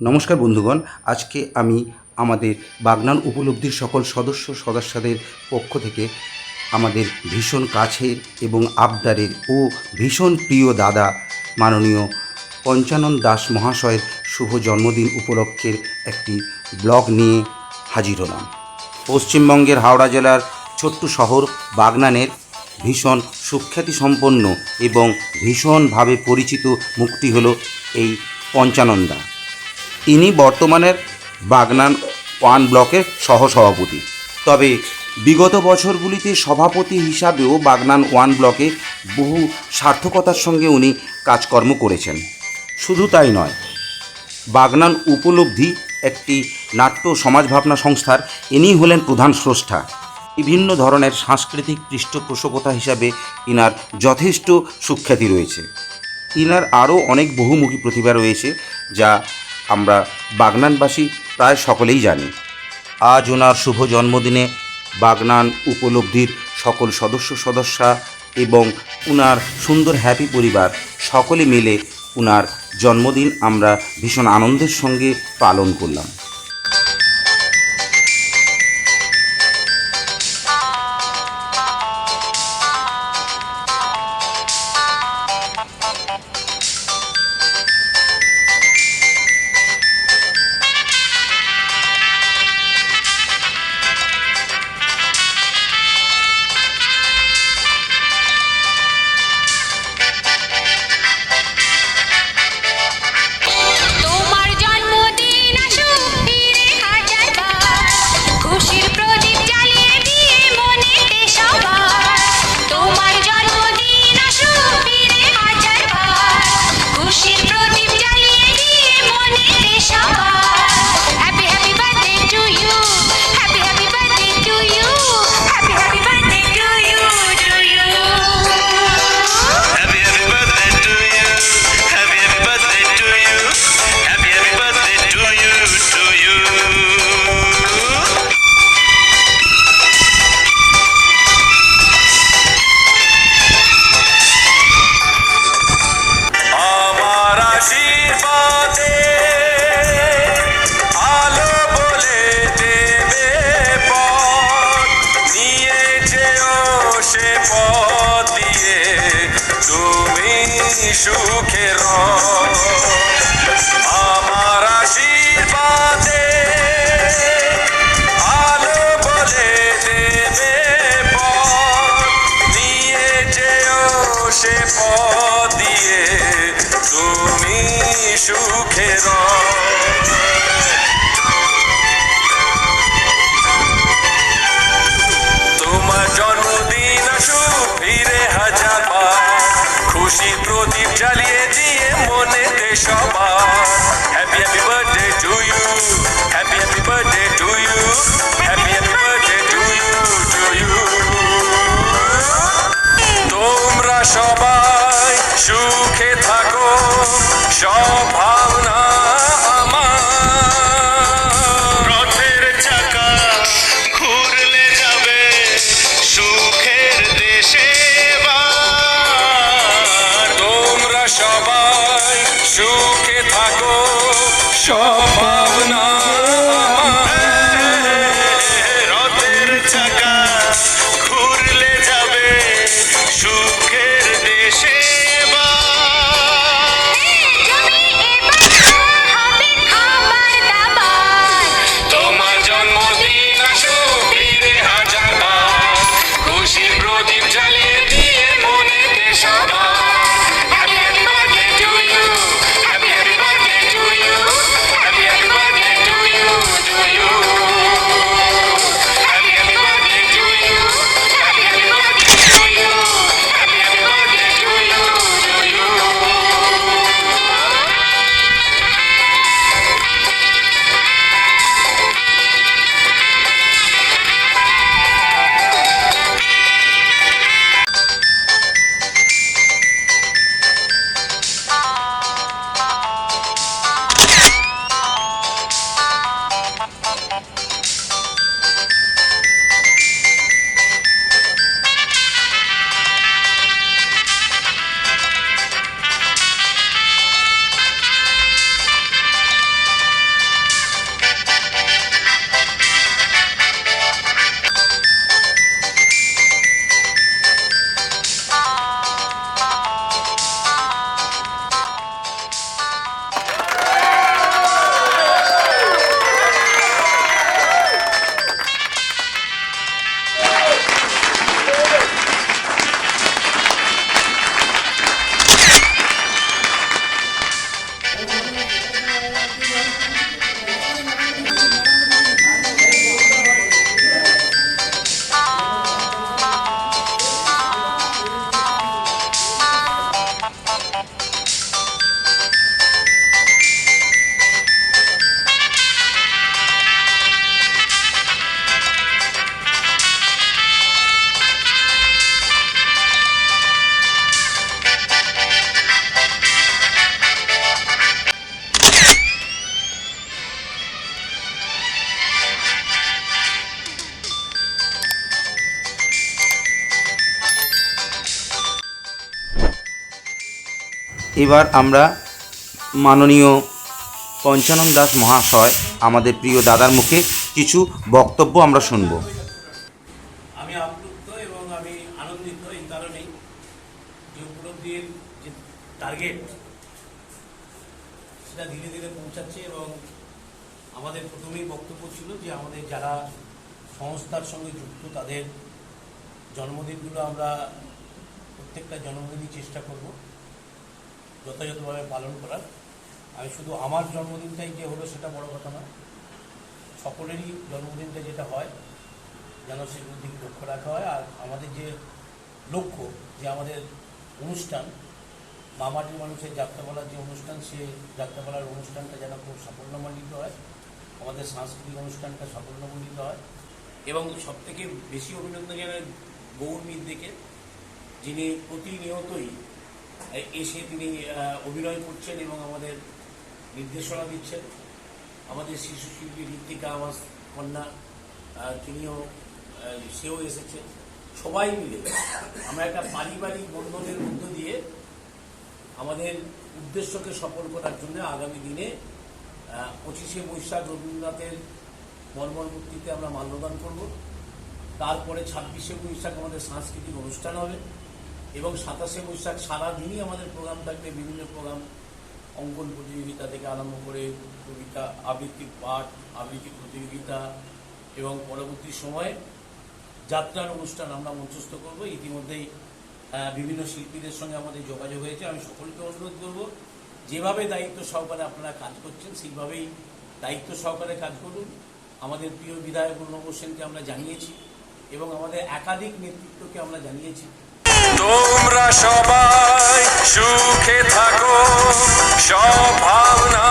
নমস্কার বন্ধুগণ, আজকে আমি আমাদের বাগনান উপলব্ধির সকল সদস্য সদস্যদের পক্ষ থেকে আমাদের ভীষণ কাছের এবং আবদারের ও ভীষণ প্রিয় দাদা মাননীয় পঞ্চানন দাস মহাশয়ের শুভ জন্মদিন উপলক্ষের একটি ব্লগ নিয়ে হাজির হলাম। পশ্চিমবঙ্গের হাওড়া জেলার ছোট্ট শহর বাগনানের ভীষণ সুখ্যাতি সম্পন্ন এবং ভীষণভাবে পরিচিত মুক্তি হলো এই পঞ্চানন্দা ইনি বর্তমানের বাগনান ওয়ান ব্লকের সহসভাপতি। তবে বিগত বছরগুলিতে সভাপতি হিসাবেও বাগনান ওয়ান ব্লকে বহু সার্থকতার সঙ্গে উনি কাজকর্ম করেছেন। শুধু তাই নয়, বাগনান উপলব্ধি একটি নাট্য সমাজভাবনা সংস্থার ইনি হলেন প্রধান স্রষ্টা। বিভিন্ন ধরনের সাংস্কৃতিক পৃষ্ঠপোষকতা হিসাবে ইনার যথেষ্ট সুখ্যাতি রয়েছে। ইনার আরও অনেক বহুমুখী প্রতিভা রয়েছে যা আমরা বাগনানবাসী প্রায় সকলেই জানি। আজ ওনার শুভ জন্মদিনে বাগনান উপলব্ধির সকল সদস্য সদস্যা এবং উনার সুন্দর হ্যাপি পরিবার সকলে মিলে উনার জন্মদিন আমরা ভীষণ আনন্দের সঙ্গে পালন করলাম। তুমি সুখে রও। আমার আশীর্বাদে আলো বলে দেবে নিয়ে যেও সে পথ সবার happy happy birthday to you happy happy birthday to you happy happy birthday to সবাই সুখে থাকো সব সব এবার আমরা মাননীয় পঞ্চানন দাস মহাশয়, আমাদের প্রিয় দাদার মুখে কিছু বক্তব্য আমরা শুনব। আমি আপ্লুত এবং আমি আনন্দিত এই কারণেই যে উপলব্ধির যে টার্গেট সেটা ধীরে ধীরে পৌঁছাচ্ছে এবং আমাদের প্রথমেই বক্তব্য ছিল যে আমাদের যারা সংস্থার সঙ্গে যুক্ত, তাদের জন্মদিনগুলো আমরা প্রত্যেকটা জন্মদিনই চেষ্টা করব। যথাযথভাবে পালন করার। আমি শুধু আমার জন্মদিনটাই যে হলো সেটা বড় কথা না সকলেরই জন্মদিনটা যেটা হয়, যেন সেগুলোর দিকে লক্ষ্য রাখা হয়। আর আমাদের যে লক্ষ্য, যে আমাদের অনুষ্ঠান, মামাটির মানুষের যাত্রাপালার যে অনুষ্ঠান, সে যাত্রাপালার অনুষ্ঠানটা যেন খুব সাফল্যমণ্ডিত হয়। আমাদের সাংস্কৃতিক অনুষ্ঠানটা সাফল্যমণ্ডিত হয়। এবং সবথেকে বেশি অভিনন্দন জানাই গৌর মিদ্দিকে যিনি প্রতিনিয়তই এসে তিনি অভিনয় করছেন এবং আমাদের নির্দেশনা দিচ্ছেন। আমাদের শিশু শিল্পী ঋতিকা আমার কন্যা তিনিও সেও এসেছে সবাই মিলে আমরা একটা পারিবারিক বন্ধনের মধ্য দিয়ে আমাদের উদ্দেশ্যকে সফল করার জন্য আগামী দিনে পঁচিশে বৈশাখ রবীন্দ্রনাথের মর্মর মূর্তিতে আমরা মাল্যদান করব। তারপরে ছাব্বিশে বৈশাখ আমাদের সাংস্কৃতিক অনুষ্ঠান হবে। এবং সাতাশে বৈশাখ সারাদিনই আমাদের প্রোগ্রাম থাকবে, বিভিন্ন প্রোগ্রাম, অঙ্কন প্রতিযোগিতা থেকে আরম্ভ করে কবিতা আবৃত্তির পাঠ, আবৃত্তি প্রতিযোগিতা এবং পরবর্তী সময়ে যাত্রার অনুষ্ঠান আমরা মঞ্চস্থ করব। ইতিমধ্যেই বিভিন্ন শিল্পীদের সঙ্গে আমাদের যোগাযোগ হয়েছে। আমি সকলকে অনুরোধ করব, যেভাবে দায়িত্ব সহকারে আপনারা কাজ করছেন, সেইভাবেই দায়িত্ব সহকারে কাজ করুন। আমাদের প্রিয় বিধায়ক অর্ণব সেনকে আমরা জানিয়েছি এবং আমাদের একাধিক নেতৃত্বকে আমরা জানিয়েছি। তোমরা সবাই সুখে থাকো সব ভাবনা